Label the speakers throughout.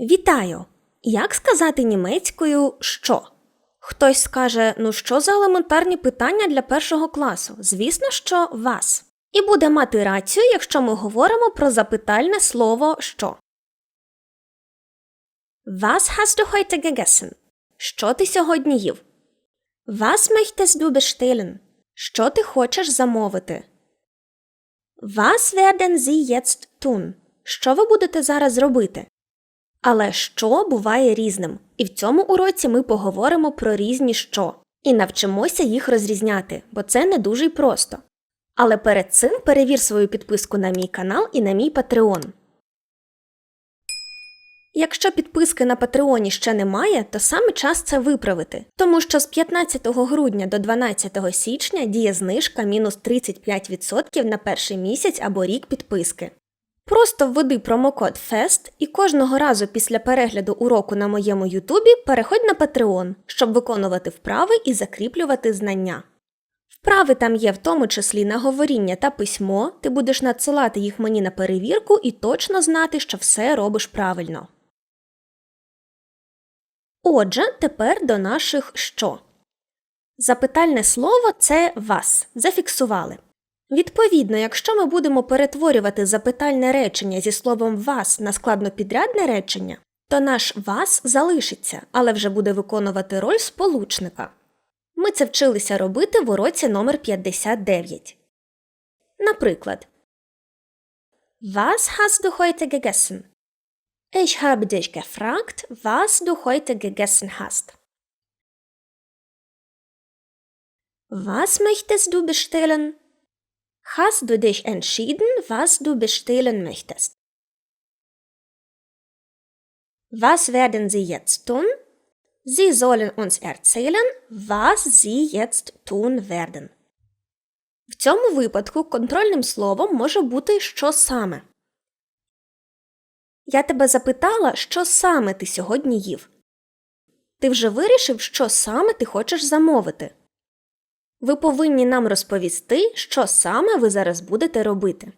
Speaker 1: Вітаю! Як сказати німецькою що? Хтось скаже, ну що за елементарні питання для першого класу? Звісно, що вас. І буде мати рацію, якщо ми говоримо про запитальне слово що. Was hast du heute gegessen? Що ти сьогодні їв? Was möchtest du bestellen? Що ти хочеш замовити? Was werden Sie jetzt tun? Що ви будете зараз робити? Але що буває різним, і в цьому уроці ми поговоримо про різні що і навчимося їх розрізняти, бо це не дуже й просто. Але перед цим перевір свою підписку на мій канал і на мій Patreon. Якщо підписки на Патреоні ще немає, то саме час це виправити, тому що з 15 грудня до 12 січня діє знижка мінус 35% на перший місяць або рік підписки. Просто введи промокод FEST і кожного разу після перегляду уроку на моєму Ютубі переходь на Patreon, щоб виконувати вправи і закріплювати знання. Вправи там є в тому числі на говоріння та письмо, ти будеш надсилати їх мені на перевірку і точно знати, що все робиш правильно. Отже, тепер до наших що. Запитальне слово це вас. Зафіксували. Відповідно, якщо ми будемо перетворювати запитальне речення зі словом вас на складнопідрядне речення, то наш вас залишиться, але вже буде виконувати роль сполучника. Ми це вчилися робити в уроці номер 59. Наприклад, Was hast du heute gegessen? Ich habe dich gefragt, was du heute gegessen hast. Was möchtest du bestellen? Hast du dich entschieden, was du bestellen möchtest? Was werden Sie jetzt tun? Sie sollen uns erzählen, was Sie jetzt tun werden. В цьому випадку контрольним словом може бути що саме. Я тебе запитала, що саме ти сьогодні їв. Ти вже вирішив, що саме ти хочеш замовити. Ви повинні нам розповісти, що саме ви зараз будете робити.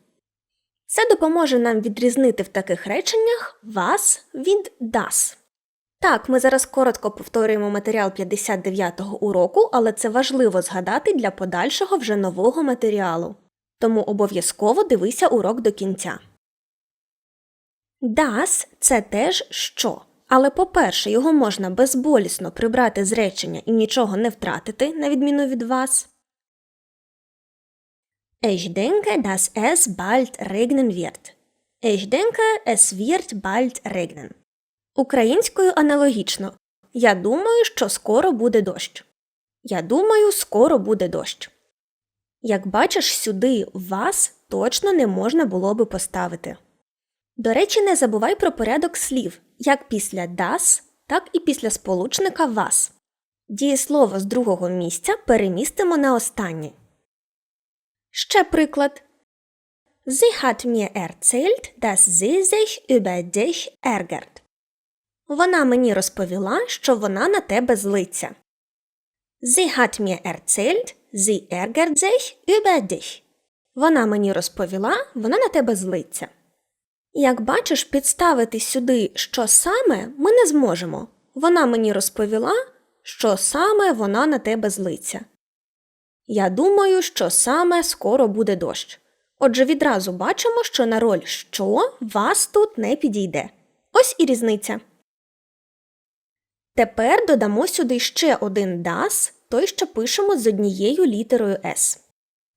Speaker 1: Це допоможе нам відрізнити в таких реченнях вас від das. Так, ми зараз коротко повторюємо матеріал 59-го уроку, але це важливо згадати для подальшого вже нового матеріалу. Тому обов'язково дивися урок до кінця. Das – це теж що. Але, по-перше, його можна безболісно прибрати з речення і нічого не втратити, на відміну від вас. Ich denke, dass es bald regnen wird. Ich denke, es wird bald regnen. Українською аналогічно. Я думаю, що скоро буде дощ. Я думаю, скоро буде дощ. Як бачиш, сюди вас точно не можна було би поставити. До речі, не забувай про порядок слів як після das, так і після сполучника вас. Дієслово з другого місця перемістимо на останнє. Ще приклад. Sie hat mir erzählt, dass sie sich über dich ärgert. Вона мені розповіла, що вона на тебе злиться. Sie hat mir erzählt, sie ärgert sich über dich. Вона мені розповіла, вона на тебе злиться. Як бачиш, підставити сюди що саме ми не зможемо. Вона мені розповіла, що саме вона на тебе злиться. Я думаю, що саме скоро буде дощ. Отже, відразу бачимо, що на роль що вас тут не підійде. Ось і різниця. Тепер додамо сюди ще один das, той, що пишемо з однією літерою S.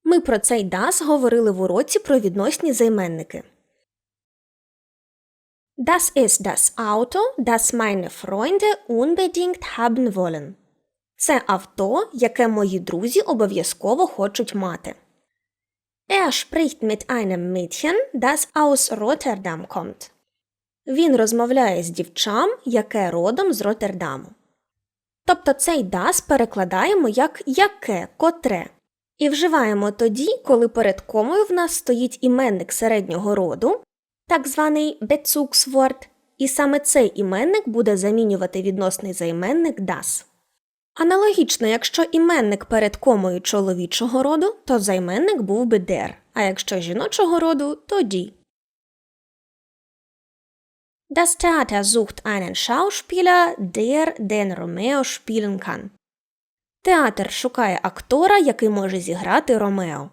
Speaker 1: Ми про цей das говорили в уроці про відносні займенники. Das ist das Auto, das meine Freunde unbedingt haben wollen. Це авто, яке мої друзі обов'язково хочуть мати. Er spricht mit einem Mädchen, das aus Rotterdam kommt. Він розмовляє з дівчам, яке родом з Роттердаму. Тобто цей das перекладаємо як яке, котре. І вживаємо тоді, коли перед комою в нас стоїть іменник середнього роду, так званий Bezugswort, і саме цей іменник буде замінювати відносний займенник das. Аналогічно, якщо іменник перед комою чоловічого роду, то займенник був би der, а якщо жіночого роду, то die. Das Theater sucht einen Schauspieler, der den Romeo spielen kann. Театр шукає актора, який може зіграти Ромео.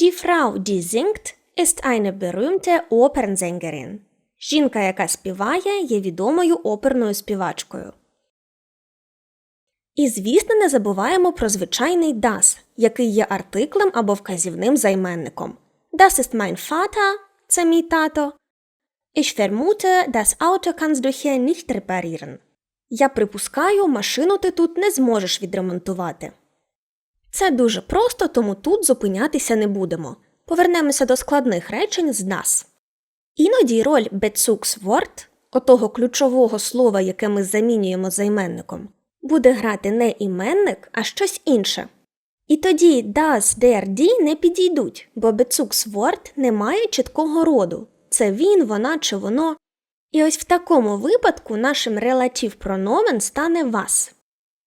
Speaker 1: Die Frau, die singt, ist eine berühmte Opernsängerin. Жінка, яка співає, є відомою оперною співачкою. І, звісно, не забуваємо про звичайний das, який є артиклем або вказівним займенником. Das ist mein Vater – це мій тато. Ich vermute, das Auto kannst du hier nicht reparieren. Я припускаю, машину ти тут не зможеш відремонтувати. Це дуже просто, тому тут зупинятися не будемо. Повернемося до складних речень з нас. Іноді роль Bezugswort, отого ключового слова, яке ми замінюємо займенником, буде грати не іменник, а щось інше. І тоді das, der, die не підійдуть, бо Bezugswort не має чіткого роду. Це він, вона чи воно. І ось в такому випадку нашим релатив прономен стане вас.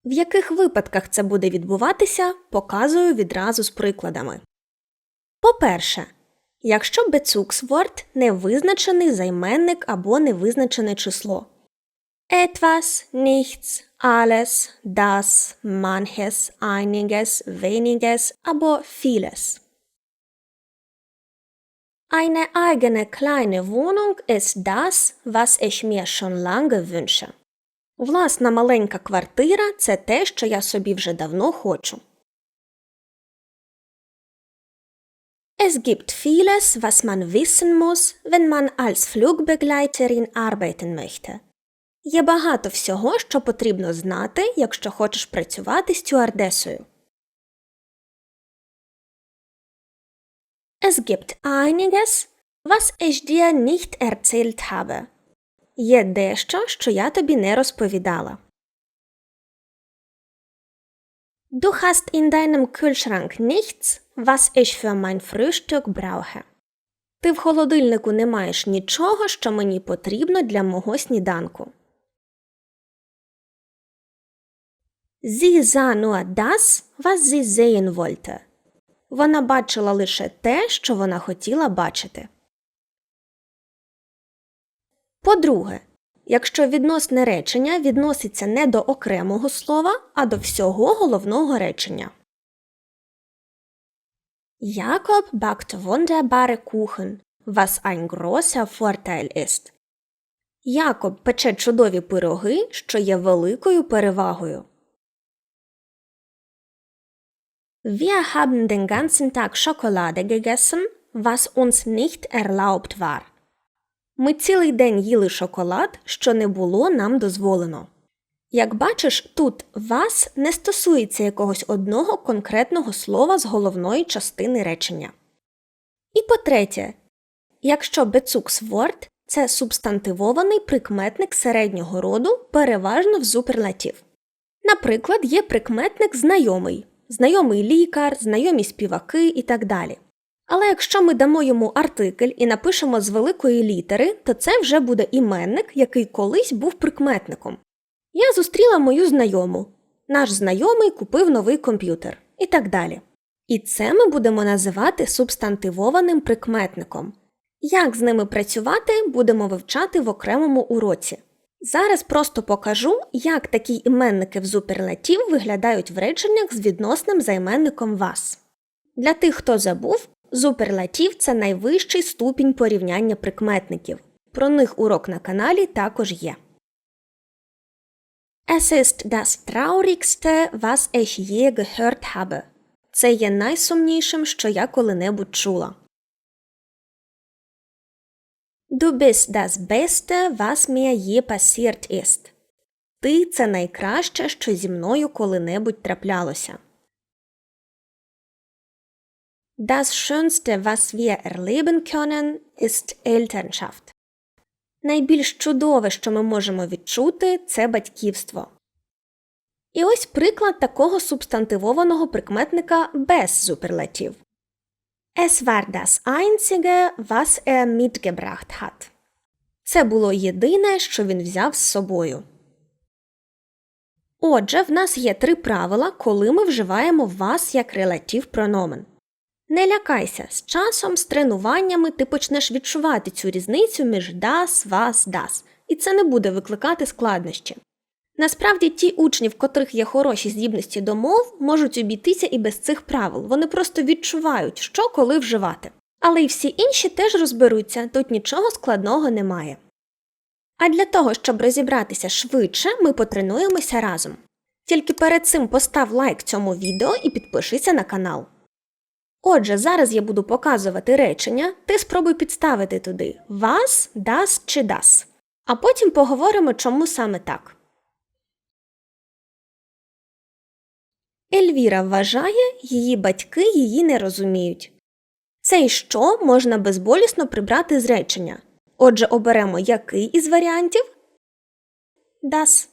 Speaker 1: В яких випадках це буде відбуватися, показую відразу з прикладами. По-перше, якщо Bezugswort – невизначений займенник або невизначене число. Etwas, nichts, alles, das, manches, einiges, weniges або vieles. Eine eigene kleine Wohnung ist das, was ich mir schon lange wünsche. Власна маленька квартира це те, що я собі вже давно хочу. Es gibt vieles, was man wissen muss, wenn man als Flugbegleiterin arbeiten möchte. Є багато всього, що потрібно знати, якщо хочеш працювати стюардесою. Es gibt einiges, was ich dir nicht erzählt habe. Є дещо, що я тобі не розповідала. Du hast in deinem Kühlschrank nichts, was ich für mein Frühstück brauche. Ти в холодильнику не маєш нічого, що мені потрібно для мого сніданку. Sie sah nur das, was sie sehen wollte. Вона бачила лише те, що вона хотіла бачити. По-друге, якщо відносне речення відноситься не до окремого слова, а до всього головного речення. Jakob backt wunderbare Kuchen, was ein großer Vorteil ist. Якоб пече чудові пироги, що є великою перевагою. Wir haben den ganzen Tag Schokolade gegessen, was uns nicht erlaubt war. Ми цілий день їли шоколад, що не було нам дозволено. Як бачиш, тут вас не стосується якогось одного конкретного слова з головної частини речення. І по-третє, якщо Bezugswort – це субстантивований прикметник середнього роду, переважно в суперлатив. Наприклад, є прикметник знайомий, знайомий лікар, знайомі співаки і так далі. Але якщо ми дамо йому артикль і напишемо з великої літери, то це вже буде іменник, який колись був прикметником. Я зустріла мою знайому. Наш знайомий купив новий комп'ютер і так далі. І це ми будемо називати субстантивованим прикметником. Як з ними працювати, будемо вивчати в окремому уроці. Зараз просто покажу, як такі іменники в суперлатив виглядають в реченнях з відносним займенником вас. Для тих, хто забув, Суперлатив – це найвищий ступінь порівняння прикметників. Про них урок на каналі також є. Es ist das traurigste, was ich je gehört habe. Це є найсумнішим, що я коли-небудь чула. Du bist das Beste, was mir je passiert ist. Ти це найкраще, що зі мною коли-небудь траплялося. Das Schönste, was wir erleben können, ist Elternschaft. Найбільш чудове, що ми можемо відчути, це батьківство. І ось приклад такого субстантивованого прикметника без суперлатив. Es war das einzige, was er mitgebracht hat. Це було єдине, що він взяв з собою. Отже, в нас є три правила, коли ми вживаємо вас як релатив прономен. Не лякайся, з часом, з тренуваннями ти почнеш відчувати цю різницю між das, was, das, і це не буде викликати складнощі. Насправді, ті учні, в котрих є хороші здібності до мов, можуть обійтися і без цих правил. Вони просто відчувають, що коли вживати. Але й всі інші теж розберуться, тут нічого складного немає. А для того, щоб розібратися швидше, ми потренуємося разом. Тільки перед цим постав лайк цьому відео і підпишися на канал. Отже, зараз я буду показувати речення, ти спробуй підставити туди вас, das чи das. А потім поговоримо, чому саме так. Ельвіра вважає, її батьки її не розуміють. Цей що можна безболісно прибрати з речення. Отже, оберемо який із варіантів? Das.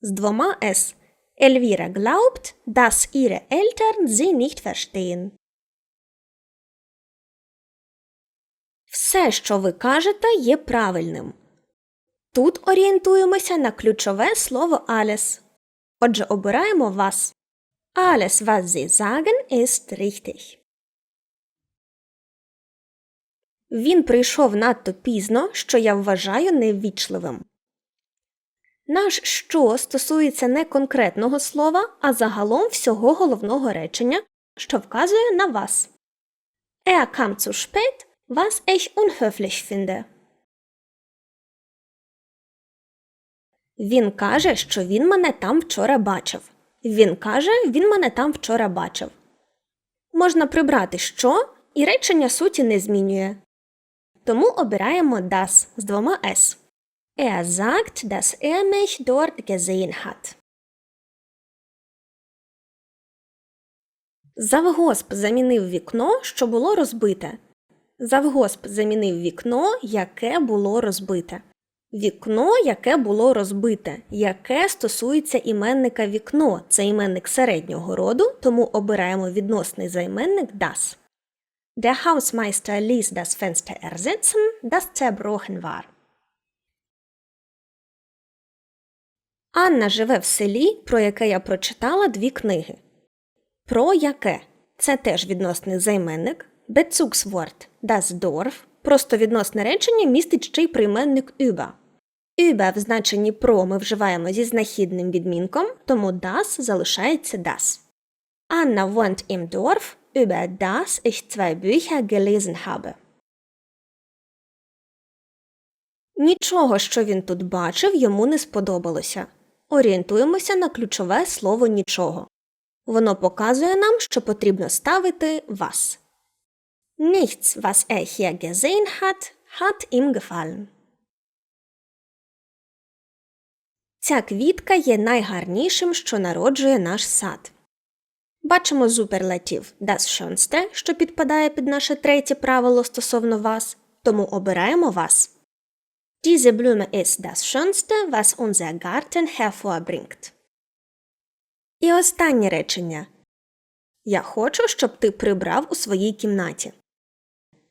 Speaker 1: З двома S. Ельвіра glaubt, dass ihre Eltern sie nicht verstehen. Все, що ви кажете, є правильним. Тут орієнтуємося на ключове слово alles. Отже, обираємо вас. Alles, was Sie sagen, ist richtig. Він прийшов надто пізно, що я вважаю неввічливим. Наш що стосується не конкретного слова, а загалом всього головного речення, що вказує на вас. Er kam zu spät, was ich unhöflich finde. Він каже, що він мене там вчора бачив. Він каже, він мене там вчора бачив. Можна прибрати що, і речення суті не змінює. Тому обираємо das з двома s. Er sagt, dass er mich dort gesehen hat. Завгосп замінив вікно, що було розбите. Завгосп замінив вікно, яке було розбите. Вікно, яке було розбите, яке стосується іменника вікно, це іменник середнього роду, тому обираємо відносний займенник das. Der Hausmeister ließ das Fenster ersetzen, das zerbrochen war. Анна живе в селі, про яке я прочитала дві книги. Про яке це теж відносний займенник, Bezugswort das Dorf, просто відносне речення містить ще й прийменник über. Über в значенні про ми вживаємо зі знахідним відмінком, тому das залишається das. Anna wohnt im Dorf, über das ich zwei Bücher gelesen habe. Нічого, що він тут бачив, йому не сподобалося. Орієнтуємося на ключове слово нічого. Воно показує нам, що потрібно ставити вас. Nichts, was er hier gesehen hat, hat ihm gefallen. Ця квітка є найгарнішим, що народжує наш сад. Бачимо суперлатив das Schönste, що підпадає під наше третє правило стосовно вас, тому обираємо вас. Diese Blume ist das Schönste, was unser Garten hervorbringt. І останнє речення. Я хочу, щоб ти прибрав у своїй кімнаті.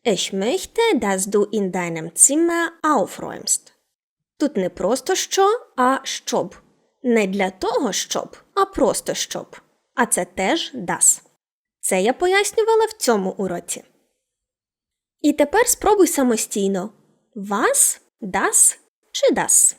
Speaker 1: Ich möchte, dass du in deinem Zimmer aufräumst. Тут не просто що, а щоб. Не для того, щоб, а просто щоб. А це теж das. Це я пояснювала в цьому уроці. І тепер спробуй самостійно. Вас, das чи das.